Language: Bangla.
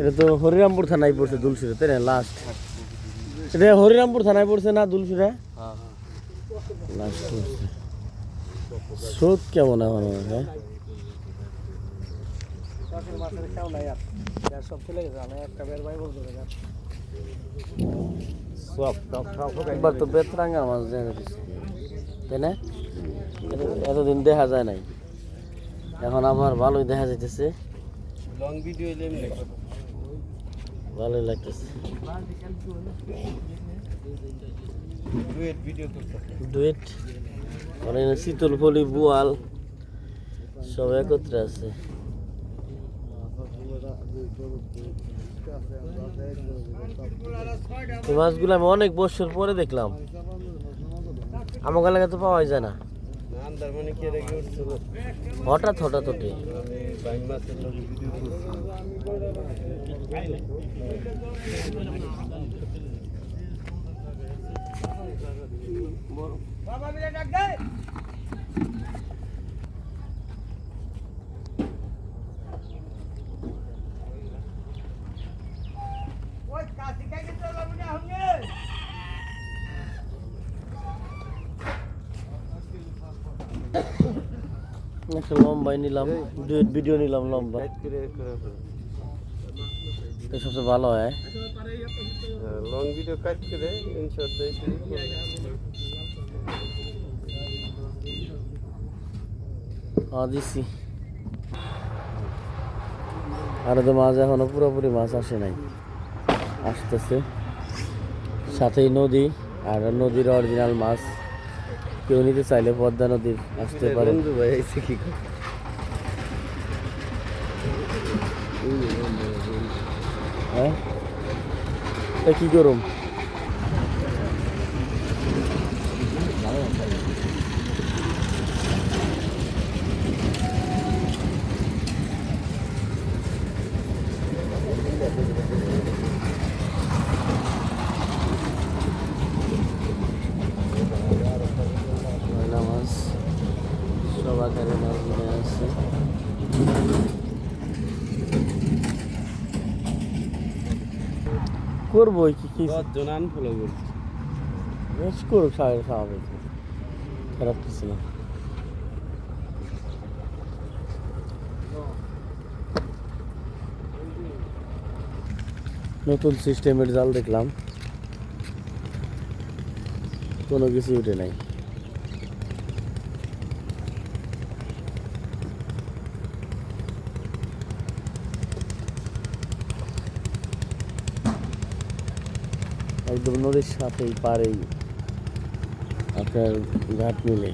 এটা তো হরিরামপুর থানায় পড়ছে দুলসুরে তাই না? লাস্ট এটা হরিরামপুর থানায় পড়ছে না দুলসুরে লাস্ট পড়ছে। স্রোত কেমন এখন হ্যাঁ? একবার তো বেতরাঙ্গা মাছ তাই এতদিন দেখা যায় নাই। এখন আমার ভালোই দেখা যাইতেছে। লং ভিডিও এলে এমনি ভালোই লাগতেছে। ডুয়েট ভিডিও ডুয়েট মানে শীতল ফলি বুয়াল সব একত্রে আছে। মাছগুলো আমি অনেক বছর পরে দেখলাম। আমার এলাকায় তো পাওয়াই যায় না। হঠাৎ হঠাৎ ওঠে বাবা মিলে ডাক লগে ভিডিও করছি একটা লম্বাই নিলাম ডুয়েট ভিডিও নিলাম লম্বা। এটা সবচেয়ে ভালো হয়। লং ভিডিও কাট করে দিছি। আর তো মাছ এখনও পুরোপুরি মাছ আসে নাই। আসতেছে। সাথেই নদী আর নদীর অরিজিনাল মাছ। কেউ নিতে চাইলে পদ্মা নদীর আসতে পারে বন্ধু ভাই আইছে কি করে? হ্যাঁ তা কি করুম সব আকারের মাছগুলো আছে করবো কি কি দশজন আনফলো করছে বেশ করুক স্বাভাবিক স্বাভাবিক খারাপ কিছু না নতুন সিস্টেমের জাল দেখলাম কোনো কিছু উঠে নাই একদম নদীর সাথেই পারেই আপনার ঘাট মিলে।